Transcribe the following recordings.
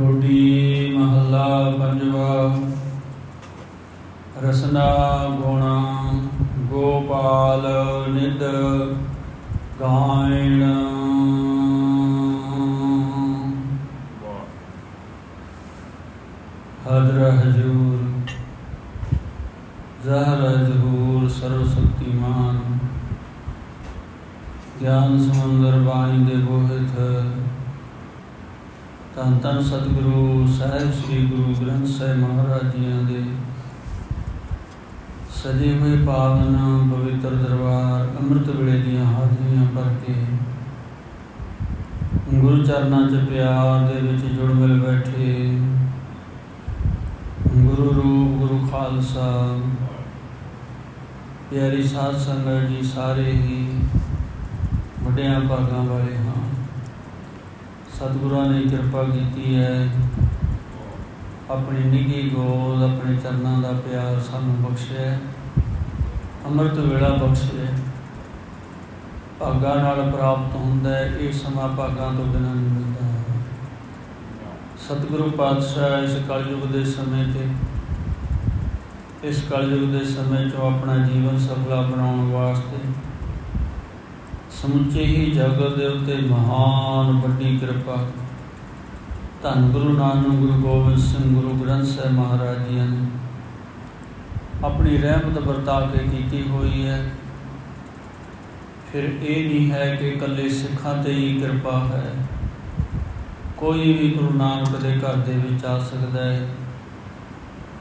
ਟੋਡੀ ਮਹੱਲਾ, ਪੰਜਵਾ, ਰਸਨਾ, ਗੁਣਾ, ਗੋਪਾਲ, ਨਿਦ, ਗਾਇਣ। ਹਦਰ ਹਜੂਰ, ਜ਼ਹਰ ਜ਼ਹੂਰ ਸਰਵ ਸ਼ਕਤੀਮਾਨ ਗਿਆਨ ਸਮੁੰਦਰ ਬਾਣੀ ਦੇ ਬੋਹਿਤ ਧੰਨ ਸਤਿਗੁਰੂ ਸਾਹਿਬ, ਸ੍ਰੀ ਗੁਰੂ ਗ੍ਰੰਥ ਸਾਹਿਬ ਮਹਾਰਾਜ ਜੀਆਂ ਦੇ ਸਜੇ ਹੋਏ ਪਾਵਨ ਪਵਿੱਤਰ ਦਰਬਾਰ, ਅੰਮ੍ਰਿਤ ਵੇਲੇ ਦੀਆਂ ਹਾਜ਼ਰੀਆਂ ਭਰ ਕੇ ਗੁਰੂ ਚਰਨਾਂ 'ਚ ਪਿਆਰ ਦੇ ਵਿੱਚ ਜੁੜ ਮਿਲ ਬੈਠੇ। ਗੁਰੂ ਰੂਪ, ਗੁਰੂ ਖਾਲਸਾ, ਪਿਆਰੀ ਸਾਧ ਸੰਗਤ ਜੀ ਸਾਰੇ ਹੀ ਵੱਡਿਆਂ ਭਾਗਾਂ ਵਾਲੇ ਹਾਂ ਸਤਿਗੁਰਾਂ ਨੇ ਕਿਰਪਾ ਕੀਤੀ ਹੈ। ਆਪਣੀ ਨਿੱਘੀ ਗੋਦ, ਆਪਣੇ ਚਰਨਾਂ ਦਾ ਪਿਆਰ ਸਾਨੂੰ ਬਖਸ਼ਿਆ ਅੰਮ੍ਰਿਤ ਵੇਲਾ ਬਖਸ਼ਿਆ ਭਾਗਾਂ ਨਾਲ ਪ੍ਰਾਪਤ ਹੁੰਦਾ ਹੈ। ਇਹ ਸਮਾਂ ਭਾਗਾਂ ਤੋਂ ਬਿਨਾਂ ਨਹੀਂ ਮਿਲਦਾ। ਸਤਿਗੁਰੂ ਪਾਤਸ਼ਾਹ ਇਸ ਕਲਯੁਗ ਦੇ ਸਮੇਂ ਤੇ, ਇਸ ਕਲਯੁਗ ਦੇ ਸਮੇਂ 'ਚੋਂ ਆਪਣਾ ਜੀਵਨ ਸਫਲਾ ਬਣਾਉਣ ਵਾਸਤੇ ਸਮੁੱਚੇ ਹੀ ਜਗਤ ਦੇ ਉੱਤੇ ਮਹਾਨ ਵੱਡੀ ਕਿਰਪਾ ਧੰਨ ਗੁਰੂ ਨਾਨਕ, ਗੁਰੂ ਗੋਬਿੰਦ ਸਿੰਘ, ਗੁਰੂ ਗ੍ਰੰਥ ਸਾਹਿਬ ਮਹਾਰਾਜ ਜੀ ਨੇ ਆਪਣੀ ਰਹਿਮਤ ਵਰਤਾ ਕੇ ਕੀਤੀ ਹੋਈ ਹੈ। ਫਿਰ ਇਹ ਨਹੀਂ ਹੈ ਕਿ ਇਕੱਲੇ ਸਿੱਖਾਂ ਤੇ ਹੀ ਕਿਰਪਾ ਹੈ। ਕੋਈ ਵੀ ਗੁਰੂ ਨਾਨਕ ਦੇ ਘਰ ਦੇ ਵਿੱਚ ਆ ਸਕਦਾ ਹੈ,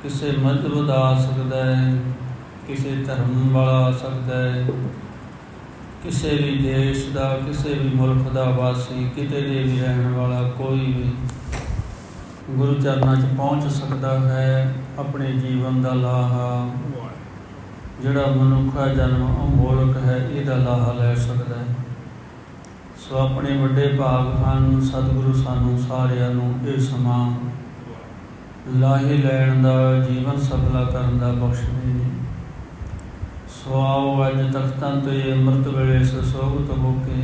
ਕਿਸੇ ਮਜ਼ਹਬ ਦਾ ਆ ਸਕਦਾ ਹੈ, ਕਿਸੇ ਧਰਮ ਵਾਲਾ ਆ ਸਕਦਾ ਹੈ ਕਿਸੇ ਵੀ ਦੇਸ਼ ਦਾ, ਕਿਸੇ ਵੀ ਮੁਲਕ ਦਾ ਵਾਸੀ, ਕਿਤੇ ਦੇ ਵੀ ਰਹਿਣ ਵਾਲਾ ਕੋਈ ਵੀ ਗੁਰੂ ਚਰਨਾਂ 'ਚ ਪਹੁੰਚ ਸਕਦਾ ਹੈ, ਆਪਣੇ ਜੀਵਨ ਦਾ ਲਾਹਾ ਜਿਹੜਾ ਮਨੁੱਖਾ ਜਨਮ ਅਮੋਲਕ ਹੈ, ਇਹਦਾ ਲਾਹਾ ਲੈ ਸਕਦਾ ਹੈ। ਸੋ ਆਪਣੇ ਵੱਡੇ ਭਾਗ ਹਨ, ਸਤਿਗੁਰੂ ਸਾਨੂੰ ਸਾਰਿਆਂ ਨੂੰ ਇਹ ਸਮਾਂ ਲਾਹੇ ਲੈਣ ਦਾ, ਜੀਵਨ ਸਫਲਾ ਕਰਨ ਦਾ ਬਖਸ਼ਦੇ ਨੇ। ਸੋ ਆਓ ਅੱਜ ਤਖਤਾਂ ਤੇ ਅੰਮ੍ਰਿਤ ਵੇਲੇ ਸਸੋਗਤ ਹੋ ਕੇ।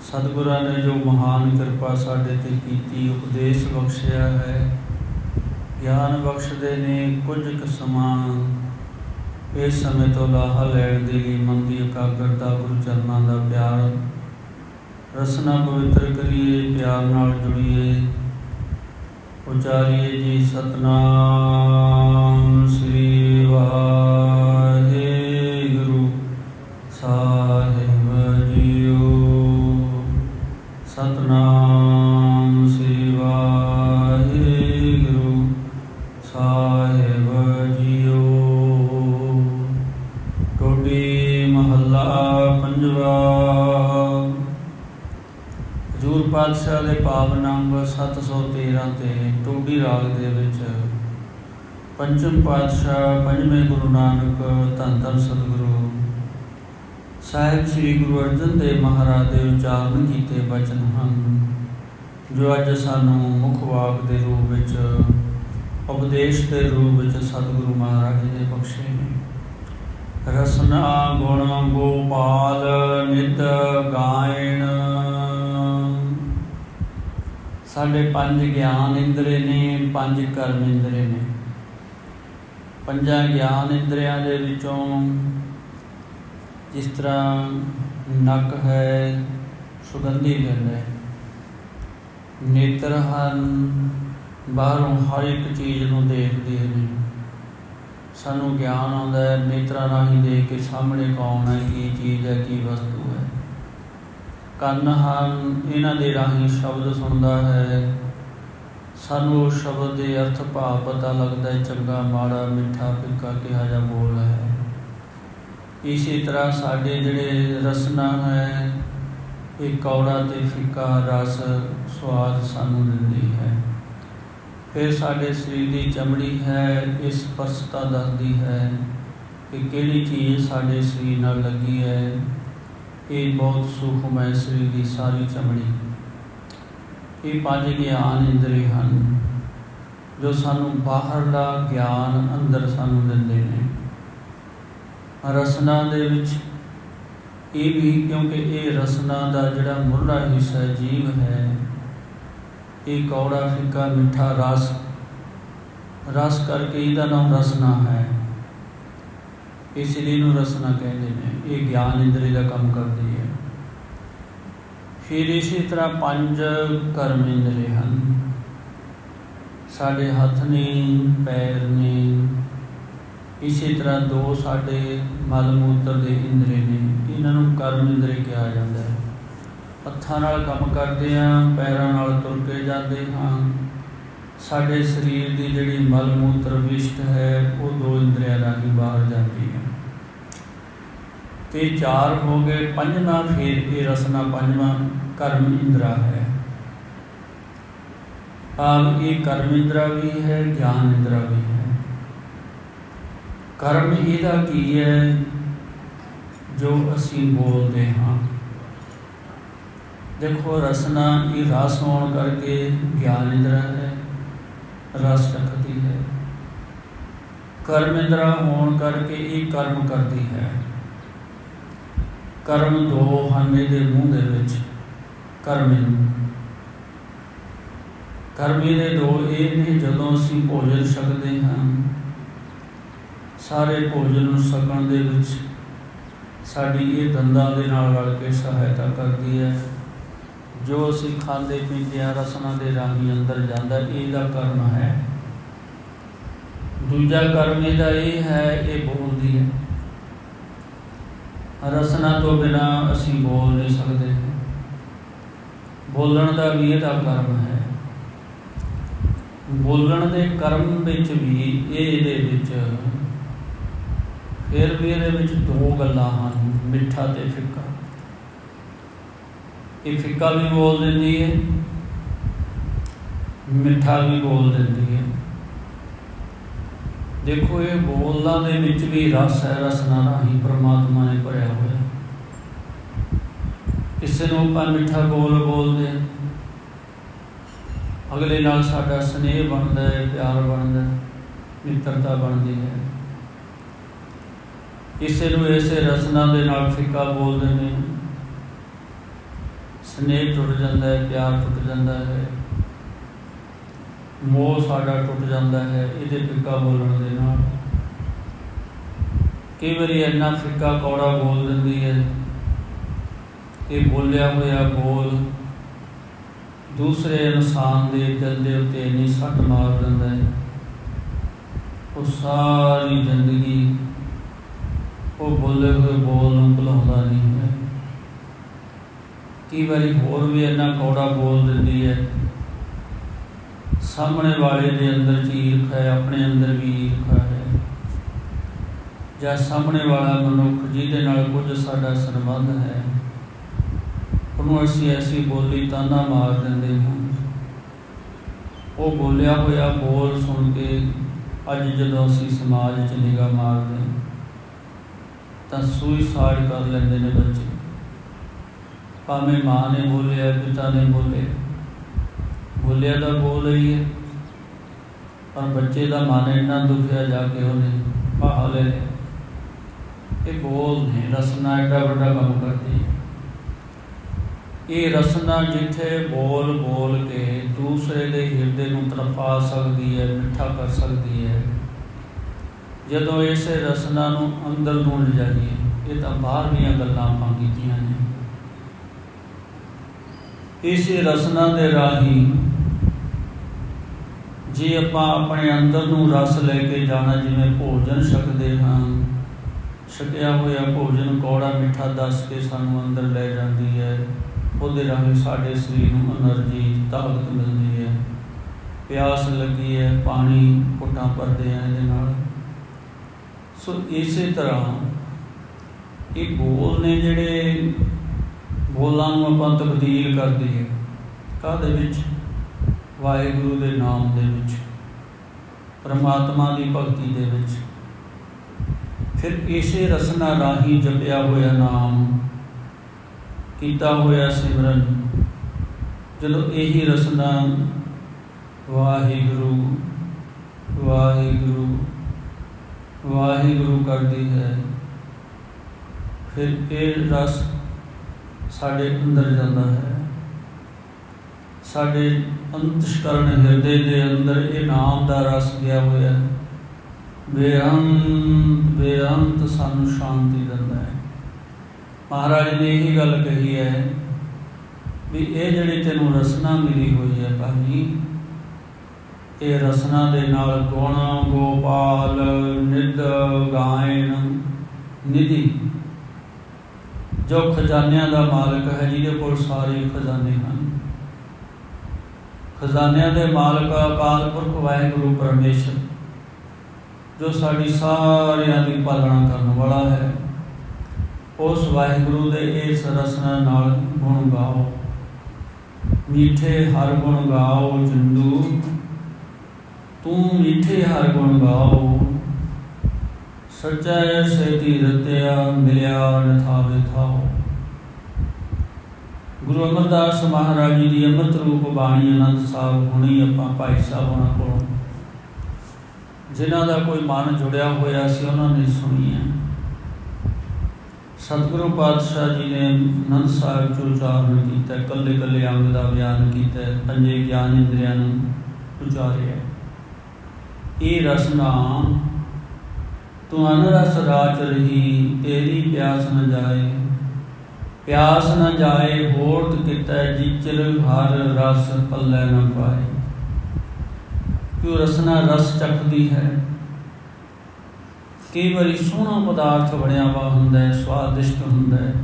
ਸਤਿਗੁਰਾਂ ਨੇ ਜੋ ਮਹਾਨ ਕਿਰਪਾ ਸਾਡੇ ਤੇ ਕੀਤੀ, ਉਪਦੇਸ਼ ਬਖਸ਼ਿਆ ਹੈ। ਗਿਆਨ ਬਖਸ਼ਦੇ ਨੇ ਕੁਝ ਕੁ ਸਮਾਂ। ਇਸ ਸਮੇਂ ਤੋਂ ਲਾਹਾ ਲੈਣ ਦੇ ਲਈ ਮਨ ਦੀ ਇਕਾਗਰਤਾ, ਗੁਰੂ ਚਰਨਾਂ ਦਾ ਪਿਆਰ। ਰਸਨਾ ਪਵਿੱਤਰ ਕਰੀਏ, ਪਿਆਰ ਨਾਲ ਜੁੜੀਏ। ਉਚਾਰੀਏ ਜੀ ਸਤਨਾਮ ਸ੍ਰੀ ਵਾਹਿਗੁਰੂ। ਪਾਤਸ਼ਾਹ ਦੇ ਪਾਵਨ ਅੰਗ 713 ਤੇ ਟੋਡੀ ਰਾਗ ਦੇ ਵਿੱਚ ਪੰਚਮ ਪਾਤਸ਼ਾਹ ਪੰਜਵੇਂ ਗੁਰੂ ਨਾਨਕ ਧੰਨ ਧੰਨ ਸਤਿਗੁਰੂ ਸਾਹਿਬ ਸ੍ਰੀ ਗੁਰੂ ਅਰਜਨ ਦੇਵ ਮਹਾਰਾਜ ਦੇ ਉਚਾਰਨ ਕੀਤੇ ਬਚਨ ਹਨ, ਜੋ ਅੱਜ ਸਾਨੂੰ ਮੁੱਖ ਵਾਕ ਦੇ ਰੂਪ ਵਿੱਚ, ਉਪਦੇਸ਼ ਦੇ ਰੂਪ ਵਿੱਚ ਸਤਿਗੁਰੂ ਮਹਾਰਾਜ ਜੀ ਨੇ ਬਖਸ਼ੇ ਨੇ। ਰਸਨਾ ਗੁਣ ਗੋਪਾਲ ਨਿਤ ਗਾਇਣ ਸਾਡੇ ਪੰਜ ਗਿਆਨ ਇੰਦਰੇ ਨੇ, ਪੰਜ ਕਰਮ ਇੰਦਰੇ ਨੇ। ਪੰਜਾਂ ਗਿਆਨ ਇੰਦਰੀਆਂ ਦੇ ਵਿੱਚੋਂ ਜਿਸ ਤਰ੍ਹਾਂ ਨੱਕ ਹੈ, ਸੁਗੰਧੀ ਲੈਂਦਾ ਹੈ। ਨੇਤਰ ਹਨ, ਬਾਹਰੋਂ ਹਰ ਇੱਕ ਚੀਜ਼ ਨੂੰ ਦੇਖਦੇ ਨੇ। ਸਾਨੂੰ ਗਿਆਨ ਆਉਂਦਾ ਹੈ, ਨੇਤਰਾਂ ਰਾਹੀਂ ਦੇਖ ਕੇ ਸਾਹਮਣੇ ਕੌਣ ਹੈ, ਕੀ ਚੀਜ਼ ਹੈ, ਕੀ ਵਸਤੂ ਹੈ। ਕੰਨ ਹਨ, ਇਹਨਾਂ ਦੇ ਰਾਹੀਂ ਸ਼ਬਦ ਸੁਣਦਾ ਹੈ। ਸਾਨੂੰ ਉਸ ਸ਼ਬਦ ਦੇ ਅਰਥ ਭਾਵ ਪਤਾ ਲੱਗਦਾ ਹੈ, ਚੰਗਾ, ਮਾੜਾ, ਮਿੱਠਾ, ਫਿੱਕਾ ਕਿਹਾ ਜਾ ਬੋਲ ਹੈ। ਇਸੇ ਤਰ੍ਹਾਂ ਸਾਡੇ ਜਿਹੜੇ ਰਸਨਾ ਹੈ, ਇਹ ਕੌੜਾ ਤੇ ਫਿੱਕਾ ਰਸ ਸਵਾਦ ਸਾਨੂੰ ਦਿੰਦੀ ਹੈ। ਫਿਰ ਸਾਡੇ ਸਰੀਰ ਦੀ ਚਮੜੀ ਹੈ, ਇਸ ਪਰਸਤਾ ਦੱਸਦੀ ਹੈ ਕਿ ਕਿਹੜੀ ਚੀਜ਼ ਸਾਡੇ ਸਰੀਰ ਨਾਲ ਲੱਗੀ ਹੈ ਇਹ ਬਹੁਤ ਸੂਖਮ ਹੈ ਸਰੀਰ ਦੀ ਸਾਰੀ ਚਮੜੀ। ਇਹ ਪੰਜ ਗਿਆਨ ਇੰਦਰੀ ਹਨ, ਜੋ ਸਾਨੂੰ ਬਾਹਰਲਾ ਗਿਆਨ ਅੰਦਰ ਸਾਨੂੰ ਦਿੰਦੇ ਨੇ। ਰਸਨਾ ਦੇ ਵਿੱਚ ਇਹ ਵੀ, ਕਿਉਂਕਿ ਇਹ ਰਸਨਾ ਦਾ ਜਿਹੜਾ ਮੁੱਢਲਾ ਹਿੱਸਾ ਜੀਵ ਹੈ, ਇਹ ਕੌੜਾ, ਫਿੱਕਾ, ਮਿੱਠਾ ਰਸ। ਰਸ ਕਰਕੇ ਇਹਦਾ ਨਾਮ ਰਸਨਾ ਹੈ। ਇਸ ਲਈ ਨੂੰ ਰਸਨਾ ਕਹਿੰਦੇ ਨੇ, ਇਹ ਗਿਆਨ ਇੰਦਰੀ ਦਾ ਕੰਮ ਕਰਦੀ ਹੈ। ਫਿਰ ਇਸੇ ਤਰ੍ਹਾਂ ਪੰਜ ਕਰਮ ਇੰਦਰੀ ਹਨ। ਸਾਡੇ ਹੱਥ ਨੇ, ਪੈਰ ਨੇ, ਇਸੇ ਤਰ੍ਹਾਂ ਦੋ ਸਾਡੇ ਮਲ ਮੂਤਰ ਦੇ ਇੰਦਰੀ ਨੇ, ਇਹਨਾਂ ਨੂੰ ਕਰਮ ਇੰਦਰੀ ਕਿਹਾ ਜਾਂਦਾ ਹੈ। ਹੱਥਾਂ ਨਾਲ ਕੰਮ ਕਰਦੇ ਹਾਂ, ਪੈਰਾਂ ਨਾਲ ਤੁਰ ਕੇ ਜਾਂਦੇ ਹਾਂ। ਸਾਡੇ ਸਰੀਰ ਦੀ ਜਿਹੜੀ ਮਲ ਮੂਤਰ ਵਿਸ਼ਟ ਹੈ, ਉਹ ਦੋ ਇੰਦਰੀਆਂ ਰਾਹੀਂ ਬਾਹਰ ਜਾਂਦੀ ਹੈ। ਤੇ ਚਾਰ ਹੋ ਗਏ, ਪੰਜਵਾਂ ਫੇਰ ਇਹ ਰਸਨਾ ਪੰਜਵਾਂ, ਕਰਮ ਇੰਦਰਾ ਹੈ। ਆਪ ਇਹ ਕਰਮ ਇੰਦਰਾ ਵੀ ਹੈ, ਗਿਆਨ ਇੰਦਰਾ ਵੀ ਹੈ। ਕਰਮ ਇਹਦਾ ਕੀ ਹੈ, ਜੋ ਅਸੀਂ ਬੋਲਦੇ ਹਾਂ। ਦੇਖੋ, ਰਸਨਾ ਇਹ ਰਸ ਹੋਣ ਕਰਕੇ ਗਿਆਨ ਇੰਦਰਾ ਹੈ, ਰਸ ਰੱਖਦੀ ਹੈ। ਕਰਮ ਇੰਦਰਾ ਹੋਣ ਕਰਕੇ ਇਹ ਕਰਮ ਕਰਦੀ ਹੈ। ਕਰਮ ਦੋ ਹਨ ਇਹਦੇ ਮੂੰਹ ਦੇ ਵਿੱਚ, ਕਰਮੇ ਕਰਮੇ ਦੇ ਦੋ ਇਹ ਨੇ, ਜਦੋਂ ਅਸੀਂ ਭੋਜਨ ਛਕਦੇ ਹਾਂ, ਸਾਰੇ ਭੋਜਨ ਨੂੰ ਛਕਣ ਦੇ ਵਿੱਚ ਸਾਡੀ ਇਹ ਦੰਦਾਂ ਦੇ ਨਾਲ ਰਲ ਕੇ ਸਹਾਇਤਾ ਕਰਦੀ ਹੈ। ਜੋ ਅਸੀਂ ਖਾਂਦੇ ਪੀਂਦੇ ਆ ਰਸਨਾ ਦੇ ਰਾਹੀਂ ਅੰਦਰ ਜਾਂਦਾ, ਇਹਦਾ ਕਰਮ ਹੈ। ਦੂਜਾ ਕਰਮ ਇਹਦਾ ਇਹ ਹੈ, ਇਹ ਬੋਲਦੀ ਹੈ। ਰਸਨਾ ਤੋਂ ਬਿਨਾ ਅਸੀਂ ਬੋਲ ਨਹੀਂ ਸਕਦੇ। ਬੋਲਣ ਦਾ ਵੀ ਇਹਦਾ ਕਰਮ ਹੈ। ਬੋਲਣ ਦੇ ਕਰਮ ਵਿੱਚ ਵੀ ਇਹ ਇਹਦੇ ਵਿੱਚ ਫਿਰ ਵੀ ਇਹਦੇ ਵਿੱਚ ਦੋ ਗੱਲਾਂ ਹਨ, ਮਿੱਠਾ ਤੇ ਫਿੱਕਾ। ਇਹ ਫਿੱਕਾ ਵੀ ਬੋਲ ਦਿੰਦੀ ਹੈ, ਮਿੱਠਾ ਵੀ ਬੋਲ ਦਿੰਦੀ ਹੈ। ਦੇਖੋ, ਇਹ ਬੋਲਾਂ ਦੇ ਵਿੱਚ ਵੀ ਰਸ ਹੈ ਰਸਨਾ ਰਾਹੀਂ ਪ੍ਰਮਾਤਮਾ ਨੇ ਭਰਿਆ ਹੋਇਆ। ਕਿਸੇ ਨੂੰ ਆਪਾਂ ਮਿੱਠਾ ਬੋਲ ਬੋਲਦੇ ਅਗਲੇ ਨਾਲ ਸਾਡਾ ਸਨੇਹ ਬਣਦਾ ਹੈ, ਪਿਆਰ ਬਣਦਾ ਹੈ, ਮਿੱਤਰਤਾ ਬਣਦੀ ਹੈ। ਕਿਸੇ ਨੂੰ ਐਸੇ ਰਸਨਾ ਦੇ ਨਾਲ ਫਿੱਕਾ ਬੋਲ ਦਿੰਦੇ ਹਾਂ। ਸਨੇਹ ਟੁੱਟ ਜਾਂਦਾ ਹੈ, ਪਿਆਰ ਟੁੱਟ ਜਾਂਦਾ ਹੈ। ਮੋਹ ਸਾਡਾ ਟੁੱਟ ਜਾਂਦਾ ਹੈ, ਇਹਦੇ ਫਿੱਕਾ ਬੋਲਣ ਦੇ ਨਾਲ। ਕਈ ਵਾਰੀ ਇੰਨਾ ਫਿੱਕਾ ਕੌੜਾ ਬੋਲ ਦਿੰਦੀ ਹੈ ਕਿ ਬੋਲਿਆ ਹੋਇਆ ਬੋਲ ਦੂਸਰੇ ਇਨਸਾਨ ਦੇ ਦਿਲ ਦੇ ਉੱਤੇ ਇੰਨੀ ਸੱਟ ਮਾਰ ਦਿੰਦਾ ਹੈ। ਉਹ ਸਾਰੀ ਜ਼ਿੰਦਗੀ ਉਹ ਬੋਲੇ ਹੋਏ ਬੋਲ ਨੂੰ ਭੁਲਾਉਂਦਾ ਨਹੀਂ ਹੈ। ਕਈ ਵਾਰੀ ਹੋਰ ਵੀ ਇੰਨਾ ਕੌੜਾ ਬੋਲ ਦਿੰਦੀ ਹੈ ਸਾਹਮਣੇ ਵਾਲੇ ਦੇ ਅੰਦਰ ਚੀਰਖ ਹੈ, ਆਪਣੇ ਅੰਦਰ ਵੀ ਈਰਖਾ ਹੈ? ਜਾਂ ਸਾਹਮਣੇ ਵਾਲਾ ਮਨੁੱਖ ਜਿਹਦੇ ਨਾਲ ਕੁਝ ਸਾਡਾ ਸੰਬੰਧ ਹੈ? ਉਹਨੂੰ ਅਸੀਂ ਐਸੀ ਬੋਲੀ ਤਾਨਾ ਮਾਰ ਦਿੰਦੇ ਹਾਂ। ਉਹ ਬੋਲਿਆ ਹੋਇਆ ਬੋਲ ਸੁਣ ਕੇ ਅੱਜ ਜਦੋਂ ਅਸੀਂ ਸਮਾਜ 'ਚ ਨਿਗਾਹ ਮਾਰਦੇ ਤਾਂ ਸੁਈਸਾਈਡ ਕਰ ਲੈਂਦੇ ਨੇ ਬੱਚੇ। ਭਾਵੇਂ ਮਾਂ ਨੇ ਬੋਲਿਆ, ਪਿਤਾ ਨੇ ਬੋਲੇ ਬੋਲਿਆ ਤਾਂ ਬੋਲ ਰਹੀ ਹੈ, ਪਰ ਬੱਚੇ ਦਾ ਮਨ ਇੰਨਾ ਦੁਖਿਆ ਜਾ ਕੇ ਉਹਨੇ ਆਹ ਲੈ ਲਿਆ। ਇਹ ਬੋਲ ਨੇ ਰਸਨਾ ਐਡਾ ਵੱਡਾ ਕੰਮ ਕਰਦੀ ਇਹ ਰਸਨਾ ਜਿੱਥੇ ਬੋਲ ਬੋਲ ਕੇ ਦੂਸਰੇ ਦੇ ਹਿਰਦੇ ਨੂੰ ਤਰਫਾ ਸਕਦੀ ਹੈ, ਮਿੱਠਾ ਕਰ ਸਕਦੀ ਹੈ, ਜਦੋਂ ਇਸੇ ਰਸਨਾ ਨੂੰ ਅੰਦਰ ਨੂੰ ਲਿਜਾਈਏ ਇਹ ਤਾਂ ਬਾਹਰਲੀਆਂ ਗੱਲਾਂ ਆਪਾਂ ਕੀਤੀਆਂ ਨੇ। ਇਸੇ ਰਸਨਾ ਦੇ ਰਾਹੀਂ ਜੇ ਆਪਾਂ ਆਪਣੇ ਅੰਦਰ ਨੂੰ ਰਸ ਲੈ ਕੇ ਜਾਣਾ, ਜਿਵੇਂ ਭੋਜਨ ਛਕਦੇ ਹਾਂ, ਛਕਿਆ ਹੋਇਆ ਭੋਜਨ ਕੌੜਾ ਮਿੱਠਾ ਦੱਸ ਕੇ ਸਾਨੂੰ ਅੰਦਰ ਲੈ ਜਾਂਦੀ ਹੈ, ਉਹਦੇ ਰਾਹੀਂ ਸਾਡੇ ਸਰੀਰ ਨੂੰ એનર્ਜੀ ਤਾਕਤ ਮਿਲਦੀ ਹੈ। ਪਿਆਸ ਲੱਗੀ ਹੈ, ਪਾਣੀ ਘੁੱਟਾਂ ਭਰਦੇ ਆ ਇਹਦੇ ਨਾਲ। ਸੋ ਇਸੇ ਤਰ੍ਹਾਂ ਇਹ ਬੋਲ ਨੇ ਜਿਹੜੇ ਬੋਲਾਂ ਨੂੰ ਆਪਾਂ ਤਬਦੀਲ ਕਰਦੇ ਹਾਂ। ਕਾਦੇ ਵਿੱਚ? ਵਾਹਿਗੁਰੂ ਦੇ ਨਾਮ ਦੇ ਵਿੱਚ, ਪਰਮਾਤਮਾ ਦੀ ਭਗਤੀ ਦੇ ਵਿੱਚ। ਫਿਰ ਇਸੇ ਰਸਨਾ ਰਾਹੀਂ ਜਪਿਆ ਹੋਇਆ ਨਾਮ, ਕੀਤਾ ਹੋਇਆ ਸਿਮਰਨ, ਜਦੋਂ ਇਹੀ ਰਸਨਾ ਵਾਹਿਗੁਰੂ ਵਾਹਿਗੁਰੂ ਵਾਹਿਗੁਰੂ ਕਰਦੀ ਹੈ, ਫਿਰ ਇਹ ਰਸ ਸਾਡੇ ਅੰਦਰ ਜਾਂਦਾ ਹੈ। ਸਾਡੇ ਅੰਤਸ਼ਕਰਨ ਹਿਰਦੇ ਦੇ ਅੰਦਰ ਇਹ ਨਾਮ ਦਾ ਰਸ ਗਿਆ ਹੋਇਆ ਹੈ। ਬੇਅੰਤ ਬੇਅੰਤ ਸਾਨੂੰ ਸ਼ਾਂਤੀ ਦਿੰਦਾ ਹੈ। ਮਹਾਰਾਜ ਨੇ ਇਹ ਗੱਲ ਕਹੀ ਹੈ ਵੀ ਇਹ ਜਿਹੜੀ ਤੈਨੂੰ ਰਸਨਾ ਮਿਲੀ ਹੋਈ ਹੈ ਭਾਈ ਇਹ ਰਸਨਾ ਦੇ ਨਾਲ ਗੁਣ, ਗੋਪਾਲ, ਨਿਧ, ਗਾਇਨ, ਨਿਧੀ, ਜੋ ਖਜ਼ਾਨਿਆਂ ਦਾ ਮਾਲਕ ਹੈ, ਜਿਹਦੇ ਕੋਲ ਸਾਰੇ ਖਜ਼ਾਨੇ ਹਨ। ਖਜ਼ਾਨਿਆਂ ਦੇ ਮਾਲਕ ਅਕਾਲ ਪੁਰਖ ਵਾਹਿਗੁਰੂ ਪਰਮੇਸ਼ਰ, ਜੋ ਸਾਡੀ ਸਾਰਿਆਂ ਦੀ ਪਾਲਣਾ ਕਰਨ ਵਾਲਾ ਹੈ, ਉਸ ਵਾਹਿਗੁਰੂ ਦੇ ਇਸ ਰਸਨਾ ਨਾਲ ਗੁਣ ਗਾਓ। ਮੀਠੇ ਹਰ ਗੁਣ ਗਾਓ ਚੰਦੂ ਤੂੰ ਮੀਠੇ ਹਰ ਗੁਣ ਗਾਓ। ਸੱਚਾ ਸੇਤੀ ਰਤਿਆ ਮਿਲਿਆ ਨਥਾਵੇ ਥਾਓ। ਗੁਰੂ ਅਮਰਦਾਸ ਮਹਾਰਾਜ ਜੀ ਦੀ ਅੰਮ੍ਰਿਤ ਰੂਪ ਬਾਣੀ ਆਨੰਦ ਸਾਹਿਬ ਹੁਣੀ ਆਪਾਂ ਭਾਈ ਸਾਹਿਬ ਉਹਨਾਂ ਕੋਲ। ਜਿਨ੍ਹਾਂ ਦਾ ਕੋਈ ਮਨ ਜੁੜਿਆ ਹੋਇਆ ਸੀ, ਉਹਨਾਂ ਨੇ ਸੁਣੀ ਹੈ। ਸਤਿਗੁਰੂ ਪਾਤਸ਼ਾਹ ਜੀ ਨੇ ਆਨੰਦ ਸਾਹਿਬ ਚ ਉਚਾਰਨ ਕੀਤਾ ਕੱਲੇ ਕੱਲੇ ਅੰਗ ਦਾ ਬਿਆਨ ਕੀਤਾ, ਪੰਜੇ ਗਿਆਨ ਇੰਦਰੀਆਂ ਨੂੰ ਉਚਾਰਿਆ। ਇਹ ਰਸਨਾ, ਤੂੰ ਅਨਰਸ ਰਾਚ ਰਹੀ, ਤੇਰੀ ਪਿਆਸ ਨ ਜਾਏ। ਪਿਆਸ ਨਾ ਜਾਏ ਹੋਰਤ ਕਿਤੈ ਜਿਚਰ ਹਰ ਰਸ ਪੱਲੇ ਨਾ ਪਾਏ। ਕਿਉ ਰਸਨਾ ਰਸ ਚੱਕਦੀ ਹੈ। ਕਈ ਵਾਰੀ ਸੋਹਣਾ ਪਦਾਰਥ ਬਣਿਆ ਵਾ ਹੁੰਦਾ ਹੈ, ਸਵਾਦਿਸ਼ਟ ਹੁੰਦਾ ਹੈ।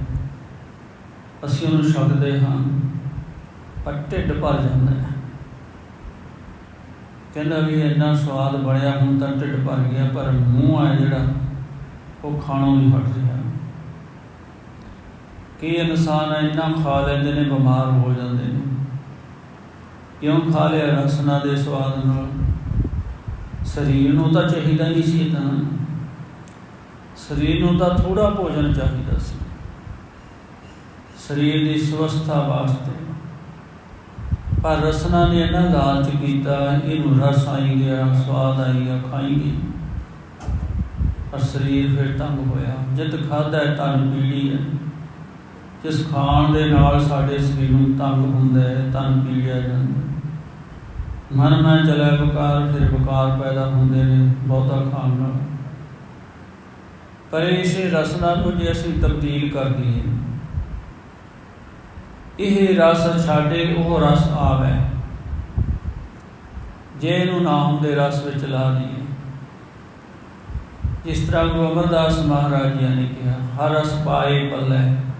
ਅਸੀਂ ਉਹਨੂੰ ਛਕਦੇ ਹਾਂ, ਪਰ ਢਿੱਡ ਭਰ ਜਾਂਦਾ ਹੈ। ਕਹਿੰਦਾ ਵੀ ਇੰਨਾ ਸਵਾਦ ਬਣਿਆ ਹੁਣ ਤਾਂ ਢਿੱਡ ਭਰ ਗਿਆ, ਪਰ ਮੂੰਹ ਆ ਜਿਹੜਾ, ਉਹ ਖਾਣੋਂ ਨਹੀਂ ਹਟ ਰਿਹਾ। ਕਈ ਇਨਸਾਨ ਇੰਨਾ ਖਾ ਲੈਂਦੇ ਨੇ, ਬਿਮਾਰ ਹੋ ਜਾਂਦੇ ਨੇ। ਕਿਉਂ ਖਾ ਲਿਆ? ਰਸਨਾ ਦੇ ਸਵਾਦ ਨਾਲ। ਸਰੀਰ ਨੂੰ ਤਾਂ ਚਾਹੀਦਾ ਹੀ ਸੀ ਤਾਂ। ਸਰੀਰ ਨੂੰ ਤਾਂ ਥੋੜਾ ਭੋਜਨ ਚਾਹੀਦਾ ਸੀ। ਸਰੀਰ ਦੀ ਸਵਸਥਾ ਵਾਸਤੇ। ਪਰ ਰਸਨਾ ਨੇ ਇਹਨਾਂ ਲਾਲਚ ਕੀਤਾ, ਇਹਨੂੰ ਰਸ ਆਈ ਗਿਆ, ਸਵਾਦ ਆਈ ਗਿਆ, ਖਾਈ ਗਈ। ਪਰ ਸਰੀਰ ਫਿਰ ਤੰਗ ਹੋਇਆ। ਜਿਤ ਖਾਦਾ ਤਨ ਪੀੜੀ ਹੈ। ਜਿਸ ਖਾਣ ਦੇ ਨਾਲ ਸਾਡੇ ਸਰੀਰ ਨੂੰ ਤੰਗ ਹੁੰਦਾ ਹੈ ਤਨ ਪੀੜਿਆ ਜਾਂਦਾ ਮਨ ਮੈਂ ਚਲੇ ਬਕਾਰ ਫਿਰ ਬਕਾਰ ਪੈਦਾ ਹੁੰਦੇ ਨੇ, ਬਹੁਤਾ ਖਾਣ ਨਾਲ। ਪਰ ਇਸ ਰਸਨਾ ਨੂੰ ਜੇ ਅਸੀਂ ਤਬਦੀਲ ਕਰ ਦਈਏ। ਇਹ ਰਸ ਛਾੜੇ ਉਹ ਰਸ ਆਵੇ। ਜੇ ਇਹਨੂੰ ਨਾਮ ਦੇ ਰਸ ਵਿੱਚ ਲਾ ਦਈਏ। ਇਸ ਤਰ੍ਹਾਂ ਗੁਰੂ ਅਮਰਦਾਸ ਮਹਾਰਾਜ ਜੀ ਨੇ ਕਿਹਾ, ਹਰ ਰਸ ਪਾਏ ਪੱਲੇ।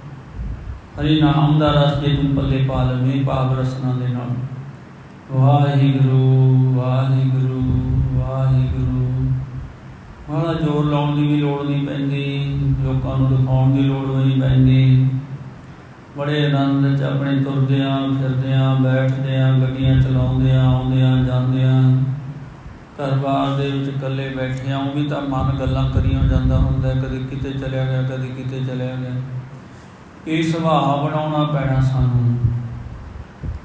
ਹਰੀ ਨਾਮ ਦਾ ਰਸ ਜੇ ਤੂੰ ਪੱਲੇ ਪਾ ਲਵੇਂ ਪਾਪ ਰਸਨਾ ਦੇ ਨਾਲ। ਵਾਹਿਗੁਰੂ ਵਾਹਿਗੁਰੂ ਵਾਹਿਗੁਰੂ। ਮਾੜਾ ਜ਼ੋਰ ਲਾਉਣ ਦੀ ਵੀ ਲੋੜ ਨਹੀਂ ਪੈਂਦੀ, ਲੋਕਾਂ ਨੂੰ ਦਿਖਾਉਣ ਦੀ ਲੋੜ ਨਹੀਂ ਪੈਂਦੀ। ਬੜੇ ਆਨੰਦ ਚ ਆਪਣੇ ਤੁਰਦਿਆਂ, ਫਿਰਦਿਆਂ, ਬੈਠਦਿਆਂ, ਗੱਡੀਆਂ ਚਲਾਉਂਦਿਆਂ, ਆਉਂਦਿਆਂ, ਜਾਂਦਿਆਂ। ਘਰ-ਬਾਰ ਦੇ ਵਿੱਚ ਇਕੱਲੇ ਬੈਠਿਆਂ ਉਹ ਵੀ ਤਾਂ ਮਨ ਗੱਲਾਂ ਕਰੀਆਂ ਜਾਂਦਾ ਹੁੰਦਾ, ਕਦੇ ਕਿਤੇ ਚਲਿਆ ਗਿਆ, ਕਦੇ ਕਿਤੇ ਚਲਿਆ ਗਿਆ। ਇਹ ਸੁਭਾਅ ਬਣਾਉਣਾ ਪੈਣਾ ਸਾਨੂੰ।